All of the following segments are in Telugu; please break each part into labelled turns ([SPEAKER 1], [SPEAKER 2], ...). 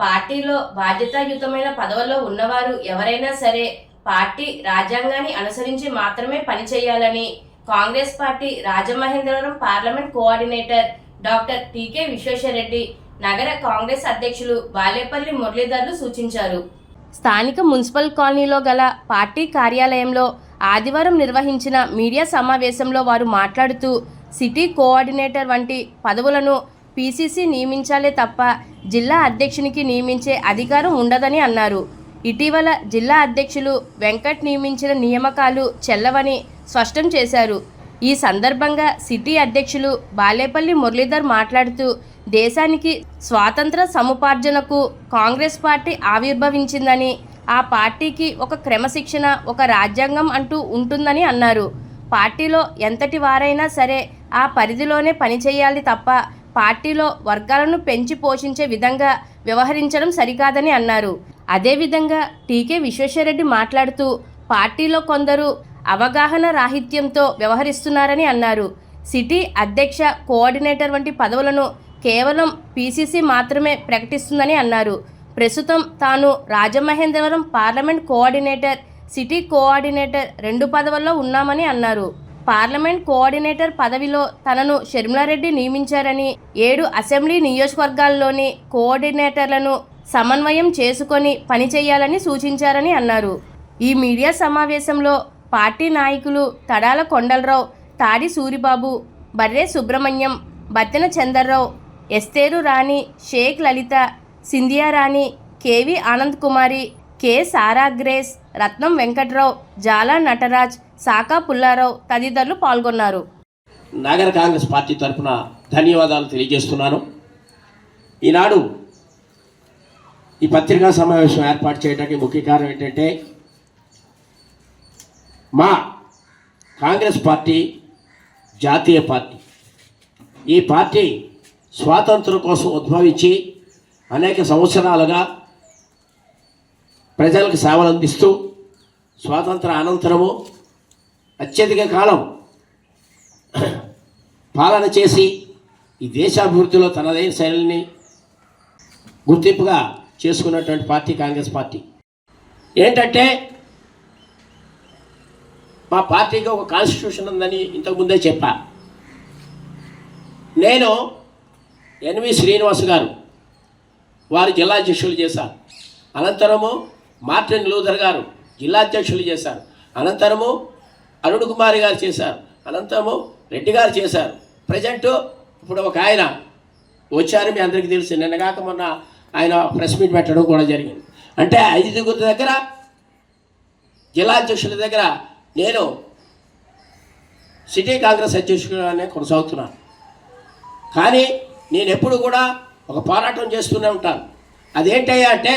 [SPEAKER 1] పార్టీలో బాధ్యతాయుతమైన పదవుల్లో ఉన్నవారు ఎవరైనా సరే పార్టీ రాజ్యాంగాన్ని అనుసరించి మాత్రమే పనిచేయాలని Congress party Rajamahendravaram parliament coordinator doctor TK Visweswara Reddy నగర కాంగ్రెస్ అధ్యక్షులు బాలేపల్లి మురళీధర్లు సూచించారు. స్థానిక మున్సిపల్ కాలనీలో గల పార్టీ కార్యాలయంలో ఆదివారం నిర్వహించిన మీడియా సమావేశంలో వారు మాట్లాడుతూ సిటీ కోఆర్డినేటర్ వంటి పదవులను పీసీసీ నియమించాలే తప్ప జిల్లా అధ్యక్షునికి నియమించే అధికారం ఉండదని అన్నారు. ఇటీవల జిల్లా అధ్యక్షులు వెంకట్ నియమించిన నియామకాలు చెల్లవని స్పష్టం చేశారు. ఈ సందర్భంగా సిటీ అధ్యక్షులు బాలేపల్లి మురళీధర్ మాట్లాడుతూ దేశానికి స్వాతంత్ర సముపార్జనకు కాంగ్రెస్ పార్టీ ఆవిర్భవించిందని ఆ పార్టీకి ఒక క్రమశిక్షణ ఒక రాజ్యాంగం అంటూ ఉంటుందని అన్నారు. పార్టీలో ఎంతటి వారైనా సరే ఆ పరిధిలోనే పనిచేయాలి తప్ప పార్టీలో వర్గాలను పెంచి పోషించే విధంగా వ్యవహరించడం సరికాదని అన్నారు. అదేవిధంగా టీకే విశ్వేశ్వరరెడ్డి మాట్లాడుతూ పార్టీలో కొందరు అవగాహన రాహిత్యంతో వ్యవహరిస్తున్నారని అన్నారు. సిటీ అధ్యక్ష కోఆర్డినేటర్ వంటి పదవులను కేవలం పీసీసీ మాత్రమే ప్రకటిస్తుందని అన్నారు. ప్రస్తుతం తాను Rajamahendravaram parliament coordinator city coordinator రెండు పదవుల్లో ఉన్నామని అన్నారు. పార్లమెంట్ కోఆర్డినేటర్ పదవిలో తనను షర్మిలారెడ్డి నియమించారని ఏడు అసెంబ్లీ నియోజకవర్గాల్లోని కోఆర్డినేటర్లను సమన్వయం చేసుకొని పనిచేయాలని సూచించారని అన్నారు. ఈ మీడియా సమావేశంలో పార్టీ నాయకులు Tadala Kondalarao Tadi Suribabu Barre Subrahmanyam Battena Chandarrao Esther Rani Shaik Lalitha Scindia Rani KV Anand Kumari K Sara Grace Ratnam Venkatrao Jala Nataraj Saka Pullarao తదితరులు పాల్గొన్నారు.
[SPEAKER 2] నగర కాంగ్రెస్ పార్టీ తరఫున ధన్యవాదాలు తెలియజేస్తున్నాను. ఈనాడు ఈ పత్రికా సమావేశం ఏర్పాటు చేయడానికి ముఖ్య కారణం ఏంటంటే మా కాంగ్రెస్ పార్టీ జాతీయ పార్టీ. ఈ పార్టీ స్వాతంత్రం కోసం ఉద్భవించి అనేక సంవత్సరాలుగా ప్రజలకు సేవలు అందిస్తూ స్వాతంత్ర అనంతరము అత్యధిక కాలం పాలన చేసి ఈ దేశాభివృద్ధిలో తనదైన శైలిని గుర్తింపుగా చేసుకున్నటువంటి పార్టీ కాంగ్రెస్ పార్టీ. ఏంటంటే మా పార్టీకి ఒక కాన్స్టిట్యూషన్ ఉందని ఇంతకుముందే చెప్పా. నేను ఎన్వి శ్రీనివాస్ గారు వారు జిల్లా అధ్యక్షులు చేశారు అనంతరము మార్టిన్ లూథర్ గారు జిల్లా అధ్యక్షులు చేశారు. అనంతరము అరుణ్ కుమారి గారు చేశారు అనంతము రెడ్డి గారు చేశారు. ప్రజెంట్ ఇప్పుడు ఒక ఆయన వచ్చారు మీ అందరికీ తెలుసు నిన్న కాక మొన్న ఆయన ప్రెస్ మీట్ పెట్టడం కూడా జరిగింది. అంటే ఐదుగురి దగ్గర జిల్లా అధ్యక్షుల దగ్గర నేను సిటీ కాంగ్రెస్ అధ్యక్షుడిగానే కొనసాగుతున్నాను. కానీ నేను ఎప్పుడు కూడా ఒక పోరాటం చేస్తూనే ఉంటాను. అదేంటయ్యా అంటే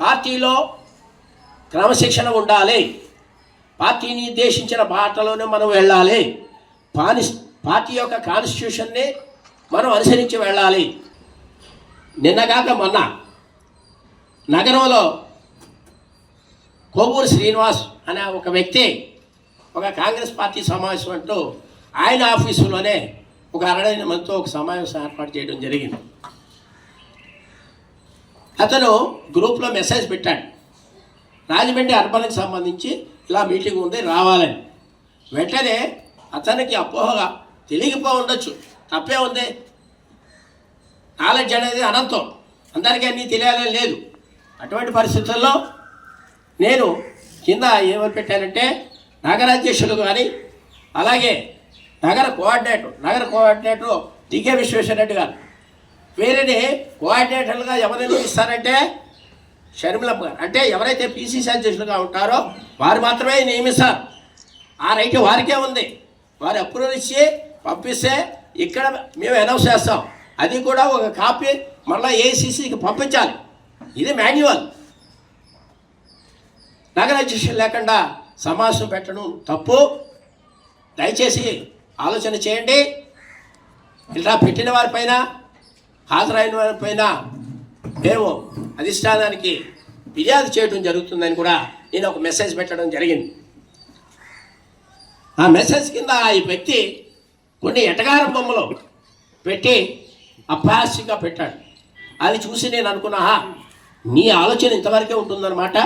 [SPEAKER 2] పార్టీలో క్రమశిక్షణ ఉండాలి. పార్టీని దేశించిన బాటలోనే మనం వెళ్ళాలి. పాని పార్టీ యొక్క కాన్స్టిట్యూషన్ని మనం అనుసరించి వెళ్ళాలి. నిన్నగాక మొన్న నగరంలో కోవూరు శ్రీనివాస్ అనే ఒక వ్యక్తి ఒక కాంగ్రెస్ పార్టీ సమావేశం అంటూ ఆయన ఆఫీసులోనే ఒక అరడైన మందితో ఒక సమావేశం ఏర్పాటు చేయడం జరిగింది. అతను గ్రూప్లో మెసేజ్ పెట్టాడు. రాజమండ్రి అర్బన్కి సంబంధించి ఇలా మీటింగ్ ఉంది రావాలని. వెంటనే అతనికి అపోహగా తెలియకపో ఉండొచ్చు. తప్పే ఉంది. నాలెడ్జ్ అనేది అనంతం. అందరికీ అన్నీ తెలియాలని లేదు. అటువంటి పరిస్థితుల్లో నేను కింద ఏమని పెట్టానంటే నగరాధ్యక్షులు కానీ అలాగే నగర కోఆర్డినేటర్ నగర కోఆర్డినేటర్ దిగే విశ్వేశ్వరరెడ్డి గారు. వీరిని కోఆర్డినేటర్లుగా ఎవరిని ఇస్తారంటే షర్మిలమ్మ గారు. అంటే ఎవరైతే పీసీసీ అధ్యక్షులుగా ఉంటారో వారు మాత్రమే నియమిస్తారు ఆ రైట్ వారికే ఉంది. వారు అప్రూవల్ ఇచ్చి పంపిస్తే ఇక్కడ మేము అనౌన్స్ చేస్తాం. అది కూడా ఒక కాపీ మళ్ళీ ఏసీసీకి పంపించాలి. ఇది మాన్యువల్ నగర అధ్యక్షులు లేకుండా సమావేశం పెట్టడం తప్పు. దయచేసి ఆలోచన చేయండి. ఇలా పెట్టిన వారిపైన హాజరైన వారిపైన మేము అధిష్టానానికి ఫిర్యాదు చేయడం జరుగుతుందని కూడా నేను ఒక మెసేజ్ పెట్టడం జరిగింది. ఆ మెసేజ్ కింద ఈ వ్యక్తి కొన్ని ఎటగార బొమ్మలు పెట్టి అభ్యాసంగా పెట్టాడు. అది చూసి నేను అనుకున్నాహా నీ ఆలోచన ఇంతవరకే ఉంటుందన్నమాట.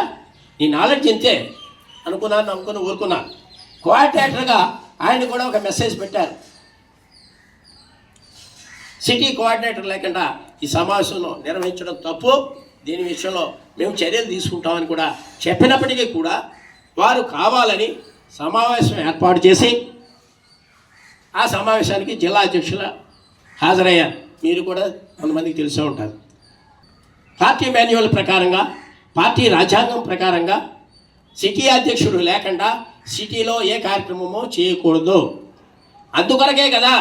[SPEAKER 2] నీ నాలెడ్జ్ ఇంతే అనుకున్నాను అనుకుని ఊరుకున్నాను కోఆర్డినేటర్గా ఆయన కూడా ఒక మెసేజ్ పెట్టారు. సిటీ కోఆర్డినేటర్ లేకుండా ఈ సమావేశంలో నిర్వహించడం తప్పు. దీని విషయంలో మేము చర్యలు తీసుకుంటామని కూడా చెప్పినప్పటికీ కూడా వారు కావాలని సమావేశం ఏర్పాటు చేసి ఆ సమావేశానికి జిల్లా అధ్యక్షుల హాజరయ్యారు. మీరు కూడా కొంతమందికి తెలిసే ఉంటారు. పార్టీ మాన్యువల్ ప్రకారంగా పార్టీ రాజ్యాంగం ప్రకారంగా సిటీ అధ్యక్షుడు లేకుండా సిటీలో ఏ కార్యక్రమమో చేయకూడదు. అందుకొరకే కదా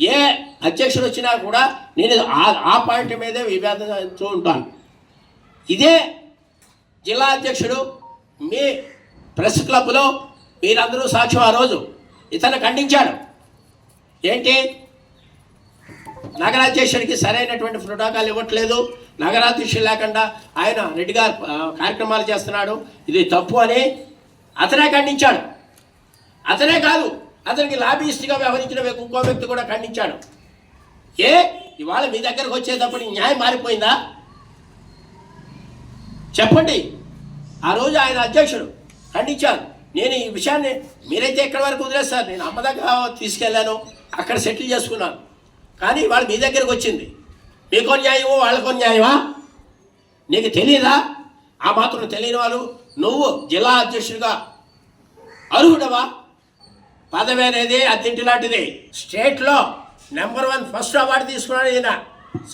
[SPEAKER 2] ఏ అధ్యక్షుడు వచ్చినా కూడా నేను ఆ ఆ పాయింట్ మీదే వివాదిస్తూ ఉంటాను. ఇదే జిల్లా అధ్యక్షుడు మీ ప్రెస్ క్లబ్లో మీరందరూ సాక్ష్యం ఆ రోజు. ఇతను ఖండించాడు. ఏంటి? నగరాధ్యక్షుడికి సరైనటువంటి ప్రోటోకాల్ ఇవ్వట్లేదు. నగరాధ్యక్షుడు లేకుండా ఆయన రెడ్డి గారు కార్యక్రమాలు చేస్తున్నాడు. ఇది తప్పు అని అతనే ఖండించాడు. అతనే కాదు అతనికి లాబీయిస్ట్గా వ్యవహరించిన ఇంకో వ్యక్తి కూడా ఖండించాడు. ఏ? ఇవాళ మీ దగ్గరకు వచ్చేటప్పుడు న్యాయం మారిపోయిందా? చెప్పండి. ఆ రోజు ఆయన అధ్యక్షుడు ఖండించారు. నేను ఈ విషయాన్ని మీరైతే ఎక్కడి వరకు వదిలేస్తారు? నేను అమ్మ దగ్గర తీసుకెళ్ళాను. అక్కడ సెటిల్ చేసుకున్నాను. కానీ వాళ్ళు మీ దగ్గరకు వచ్చింది. మీకో న్యాయమో వాళ్ళకో న్యాయమా? నీకు తెలియదా ఆ మాత్రం తెలియని వాళ్ళు నువ్వు జిల్లా అధ్యక్షుడిగా అర్హుడవా? పదవి అనేది అత్తింటి లాంటిది. స్టేట్లో నెంబర్ వన్ ఫస్ట్ అవార్డు తీసుకున్నాడు ఈయన.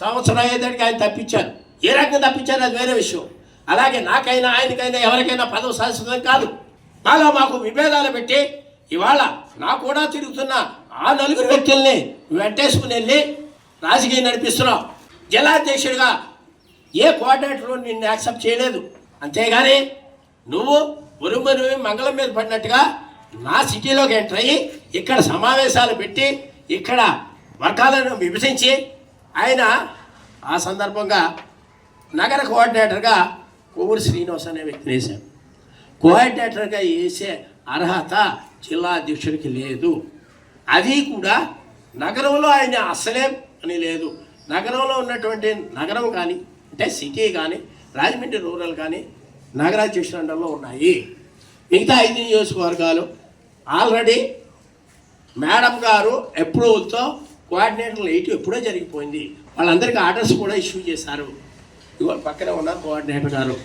[SPEAKER 2] సంవత్సరం అయ్యేదానికి ఆయన తప్పించారు. ఏ రకంగా తప్పించారు అది వేరే విషయం. అలాగే నాకైనా ఆయనకైనా ఎవరికైనా పదవి శాశ్వతం కాదు. అలా మాకు విభేదాలు పెట్టి ఇవాళ నా కూడా తిరుగుతున్న ఆ నలుగురు వ్యక్తుల్ని వెంటేసుకుని వెళ్ళి రాజకీయం నడిపిస్తున్నావు జిల్లాధ్యక్షుడిగా ఏ కోఆర్డినేటర్ నిన్ను యాక్సెప్ట్ చేయలేదు. అంతేగాని నువ్వు ఉరుమురు మంగళం మీద పడినట్టుగా నా సిటీలోకి ఎంటర్ అయ్యి ఇక్కడ సమావేశాలు పెట్టి ఇక్కడ వర్గాలను విభజించి ఆయన ఆ సందర్భంగా నగర కోఆర్డినేటర్గా కోవూరు శ్రీనివాస్ అనే వ్యక్తిని వేశారు. కోఆర్డినేటర్గా వేసే అర్హత జిల్లా అధ్యక్షుడికి లేదు. అది కూడా నగరంలో ఆయన అస్సలే అని లేదు. నగరంలో ఉన్నటువంటి నగరం కానీ అంటే సిటీ కానీ రాజమండ్రి రూరల్ కానీ నగరాధ్యక్షుల అండర్లో ఉన్నాయి. మిగతా ఐదు నియోజకవర్గాలు ఆల్రెడీ మేడం గారు అప్రూవల్తో కోఆర్డినేటర్లు ఎయిట్ ఎప్పుడో జరిగిపోయింది. వాళ్ళందరికీ ఆర్డర్స్ కూడా ఇష్యూ చేశారు. ఇవాళ పక్కనే ఉన్నారు కోఆర్డినేటర్ గారు.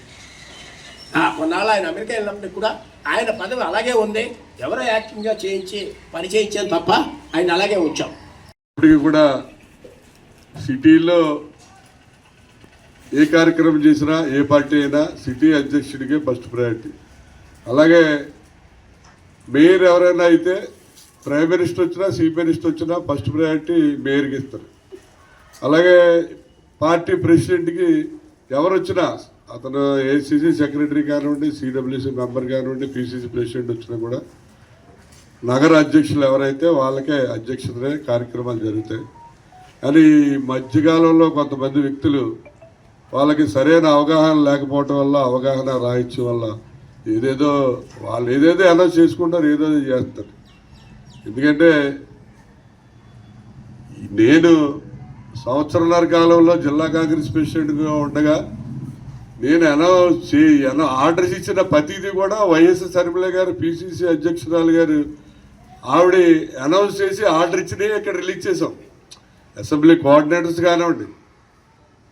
[SPEAKER 2] కొన్నాళ్ళు ఆయన అమెరికా వెళ్ళినప్పటికి కూడా ఆయన పదవి అలాగే ఉంది. ఎవరో యాక్టింగ్గా చేయించి పని చేయించేది తప్ప ఆయన అలాగే వచ్చాం
[SPEAKER 3] ఇప్పటికి కూడా సిటీలో ఏ కార్యక్రమం చేసినా ఏ పార్టీ అయినా సిటీ అధ్యక్షుడికే ఫస్ట్ ప్రయారిటీ. అలాగే మేయర్ ఎవరైనా అయితే ప్రైమ్ మినిస్టర్ వచ్చినా చీఫ్ మినిస్టర్ వచ్చినా ఫస్ట్ ప్రయారిటీ మేయర్కి ఇస్తారు. అలాగే పార్టీ ప్రెసిడెంట్కి ఎవరు వచ్చినా అతను ఏసీసీ సెక్రటరీ కానివ్వండి సిడబ్ల్యూసీ మెంబర్ కానివ్వండి పిసిసి ప్రెసిడెంట్ వచ్చినా కూడా నగర అధ్యక్షులు ఎవరైతే వాళ్ళకే అధ్యక్షతనే కార్యక్రమాలు జరుగుతాయి. కానీ ఈ మధ్యకాలంలో కొంతమంది వ్యక్తులు వాళ్ళకి సరైన అవగాహన లేకపోవటం వల్ల అవగాహన రాయించడం వల్ల ఏదేదో వాళ్ళు ఏదేదో అనౌన్స్ చేసుకుంటారు ఏదేదో చేస్తారు. ఎందుకంటే నేను సంవత్సరాల కాలంలో జిల్లా కాంగ్రెస్ ప్రెసిడెంట్గా ఉండగా నేను అనౌన్స్ చే అనౌ ఆర్డర్స్ ఇచ్చిన ప్రతిదీ కూడా వైఎస్ శర్మిల గారు పిసిసి అధ్యక్షురాలు గారు ఆవిడ అనౌన్స్ చేసి ఆర్డర్ ఇచ్చినవి ఇక్కడ రిలీజ్ చేసాం అసెంబ్లీ కోఆర్డినేటర్స్ కానివ్వండి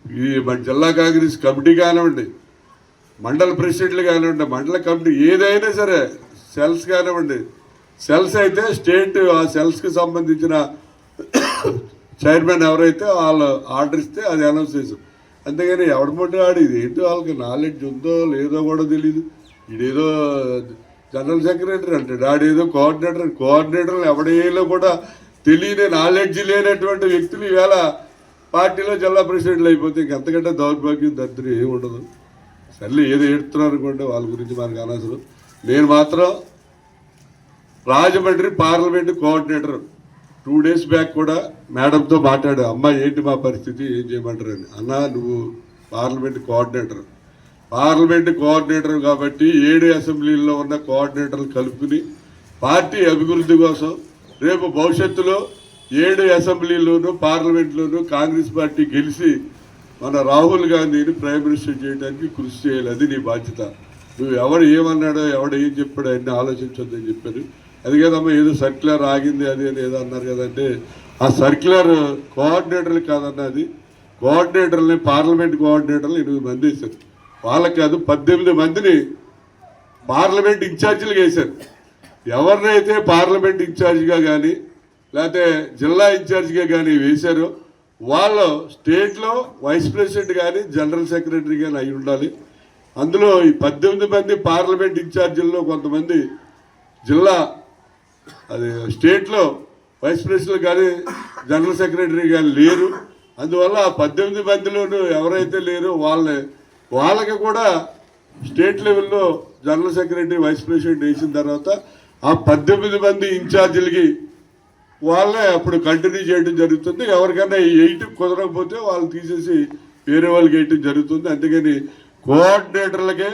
[SPEAKER 3] ఈ మన జిల్లా కాంగ్రెస్ కమిటీ కానివ్వండి మండల ప్రెసిడెంట్లు కానివ్వండి మండల కమిటీ ఏదైనా సరే సెల్స్ కానివ్వండి సెల్స్ అయితే స్టేట్ ఆ సెల్స్కి సంబంధించిన చైర్మన్ ఎవరైతే వాళ్ళు ఆర్డర్ ఇస్తే అది అనౌన్స్ చేసాం అంతేగాని ఎవడమంటే ఆడు ఇది ఏంటో వాళ్ళకి నాలెడ్జ్ ఉందో లేదో కూడా తెలియదు ఇదేదో జనరల్ సెక్రటరీ అంటాడు ఆడేదో కోఆర్డినేటర్ కోఆర్డినేటర్లు ఎవడేలో కూడా తెలియని నాలెడ్జ్ లేనటువంటి వ్యక్తులు ఈవేళ పార్టీలో జిల్లా ప్రెసిడెంట్లు అయిపోతే ఇంకంతకంటే దౌర్భాగ్యం దరిద్రం ఏమి ఉండదు. సర్లే ఏదో ఏడుతున్నారు అనుకోండి వాళ్ళ గురించి మనకు అనవసరం. నేను మాత్రం Rajahmundry parliament coordinator two days back కూడా మేడంతో మాట్లాడు అమ్మ ఏంటి మా పరిస్థితి? ఏం చేయమంటారు అని అన్న నువ్వు పార్లమెంట్ కోఆర్డినేటర్. పార్లమెంట్ కోఆర్డినేటర్ కాబట్టి ఏడు అసెంబ్లీల్లో ఉన్న కోఆర్డినేటర్లు కలుపుకుని పార్టీ అభివృద్ధి కోసం రేపు భవిష్యత్తులో ఏడు అసెంబ్లీలోనూ పార్లమెంట్లోనూ కాంగ్రెస్ పార్టీ గెలిచి మన రాహుల్ గాంధీని ప్రైమ్ మినిస్టర్ చేయడానికి కృషి చేయాలి. అది నీ బాధ్యత. నువ్వు ఎవడు ఏమన్నాడో ఎవడు ఏం చెప్పాడో అన్నీ ఆలోచించొద్దని చెప్పారు. అది కదమ్మా ఏదో సర్క్యులర్ ఆగింది అది అని ఏదో అన్నారు కదంటే ఆ సర్క్యులర్ కోఆర్డినేటర్లు కాదన్నది కోఆర్డినేటర్లని పార్లమెంట్ కోఆర్డినేటర్లు ఎనిమిది మంది వేశారు. వాళ్ళకి కాదు పద్దెనిమిది మందిని పార్లమెంట్ ఇన్ఛార్జీలుగా వేశారు. ఎవరినైతే పార్లమెంట్ ఇన్ఛార్జిగా కానీ లేకపోతే జిల్లా ఇన్ఛార్జిగా కానీ వేశారో వాళ్ళు స్టేట్లో వైస్ ప్రెసిడెంట్ కానీ జనరల్ సెక్రటరీ కానీ అయి ఉండాలి. అందులో ఈ పద్దెనిమిది మంది పార్లమెంట్ ఇన్ఛార్జీల్లో కొంతమంది జిల్లా అది స్టేట్లో వైస్ ప్రెసిడెంట్ కానీ జనరల్ సెక్రటరీ కానీ లేరు. అందువల్ల ఆ పద్దెనిమిది మందిలోనూ ఎవరైతే లేరో వాళ్ళని వాళ్ళకి కూడా స్టేట్ లెవెల్లో జనరల్ సెక్రటరీ వైస్ ప్రెసిడెంట్ వేసిన తర్వాత ఆ పద్దెనిమిది మంది ఇన్ఛార్జీలకి వాళ్ళే అప్పుడు కంటిన్యూ చేయడం జరుగుతుంది. ఎవరికైనా ఎయిట్ కుదరకపోతే వాళ్ళు తీసేసి వేరే వాళ్ళకి వేయటం జరుగుతుంది. అందుకని కోఆర్డినేటర్లకే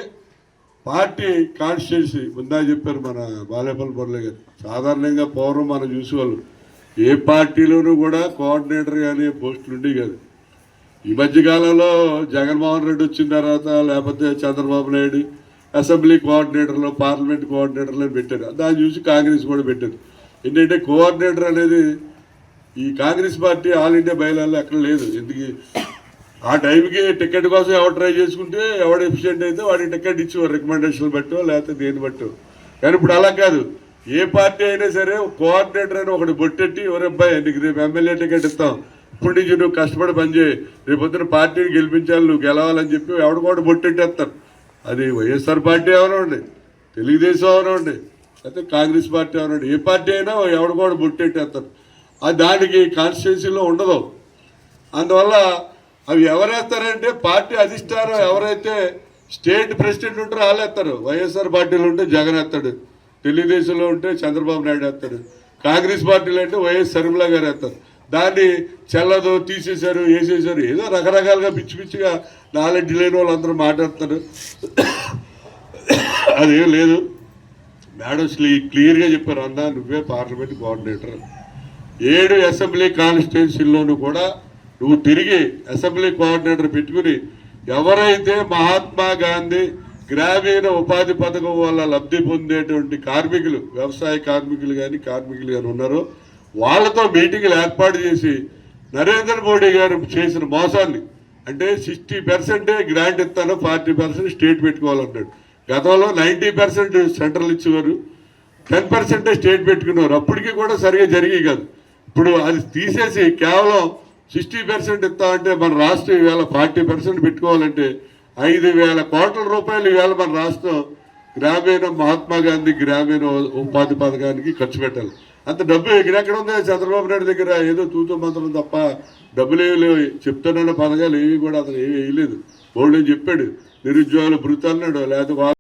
[SPEAKER 3] పార్టీ కాన్స్టిట్యున్సీ ముందా చెప్పారు మన బాలేపల్లి మురళి గారు. సాధారణంగా పౌరం మనం చూసేవాళ్ళు. ఏ పార్టీలోనూ కూడా కోఆర్డినేటర్ కానీ పోస్టులు ఉండేవి కాదు. ఈ మధ్యకాలంలో జగన్మోహన్ రెడ్డి వచ్చిన తర్వాత లేకపోతే చంద్రబాబు నాయుడు అసెంబ్లీ కోఆర్డినేటర్లు పార్లమెంట్ కోఆర్డినేటర్లు పెట్టారు. దాన్ని చూసి కాంగ్రెస్ కూడా పెట్టారు. ఏంటంటే కోఆర్డినేటర్ అనేది ఈ కాంగ్రెస్ పార్టీ ఆల్ ఇండియా బయలాల్లో అక్కడ లేదు. ఎందుకు ఆ టైంకి టికెట్ కోసం ఎవరు ట్రై చేసుకుంటే ఎవడు ఎఫిషియెంట్ అయితే వాడికి టికెట్ ఇచ్చేవారు రికమెండేషన్ బట్టో లేకపోతే దేని బట్టో కానీ ఇప్పుడు అలా కాదు. ఏ పార్టీ అయినా సరే కోఆర్డినేటర్ అని ఒకటి బొట్టెట్టి ఎవరు అబ్బాయి నీకు రేపు ఎమ్మెల్యే టికెట్ ఇస్తాం. ఇప్పుడు నుంచి నువ్వు కష్టపడి పనిచేయి రేపు పొద్దున పార్టీని గెలిపించాలి నువ్వు గెలవాలని చెప్పి ఎవడు కూడా బొట్టెట్టేస్తారు. అది వైఎస్ఆర్ పార్టీ అవనండి తెలుగుదేశం అవనండి అయితే కాంగ్రెస్ పార్టీ అవనండి ఏ పార్టీ అయినా ఎవడు కూడా బొట్టెట్టేస్తారు. అది దానికి కాన్స్టిట్యున్సీలో ఉండదు. అందువల్ల అవి ఎవరేస్తారంటే పార్టీ అధిష్టానం ఎవరైతే స్టేట్ ప్రెసిడెంట్ ఉంటారో వాళ్ళు వేస్తారు వైఎస్ఆర్ పార్టీలో ఉంటే జగన్ వేస్తాడు. తెలుగుదేశంలో ఉంటే చంద్రబాబు నాయుడు వేస్తాడు. కాంగ్రెస్ పార్టీలో అంటే వైఎస్ షర్మిల గారు వేస్తారు. దాన్ని చెల్లదు తీసేశారు వేసేశారు. ఏదో రకరకాలుగా పిచ్చి పిచ్చిగా నాలెడ్జ్ లేని వాళ్ళందరూ మాట్లాడతారు. అదేం లేదు. మేడం క్లియర్గా చెప్పారు అన్న నువ్వే పార్లమెంట్ కోఆర్డినేటర్. ఏడు అసెంబ్లీ కాన్స్టిట్యున్సీల్లోనూ కూడా నువ్వు తిరిగి అసెంబ్లీ కోఆర్డినేటర్ పెట్టుకుని ఎవరైతే మహాత్మా గాంధీ గ్రామీణ ఉపాధి పథకం వల్ల లబ్ధి పొందేటువంటి కార్మికులు వ్యవసాయ కార్మికులు కానీ కార్మికులు కానీ ఉన్నారో వాళ్ళతో మీటింగ్లు ఏర్పాటు చేసి నరేంద్ర మోడీ గారు చేసిన మోసాన్ని అంటే సిక్స్టీ పర్సెంటే గ్రాంట్ ఇస్తాను ఫార్టీ పర్సెంట్ స్టేట్ పెట్టుకోవాలన్నాడు. గతంలో నైంటీ పర్సెంట్ సెంట్రల్ ఇచ్చేవారు టెన్ పర్సెంటే స్టేట్ పెట్టుకున్నారు. అప్పటికి కూడా సరిగా జరిగి కాదు. ఇప్పుడు అది తీసేసి కేవలం సిక్స్టీ పర్సెంట్ ఇస్తా అంటే మన రాష్ట్రం ఈవేళ ఫార్టీ పర్సెంట్ పెట్టుకోవాలంటే ఐదు వేల కోట్ల రూపాయలు ఈవేళ మన రాష్ట్రం గ్రామీణ మహాత్మా గాంధీ గ్రామీణ ఉపాధి పథకానికి ఖర్చు పెట్టాలి. అంత డబ్బు ఎక్కడెక్కడ ఉంది? చంద్రబాబు నాయుడు దగ్గర ఏదో తూతూ మంత్రం తప్ప డబ్బులు ఏమి లేవు. చెప్తున్న పథకాలు ఏవి కూడా అతను ఏమి వేయలేదు. బోర్డు చెప్పాడు నిరుద్యోగులు భృతి అన్నాడు లేకపోతే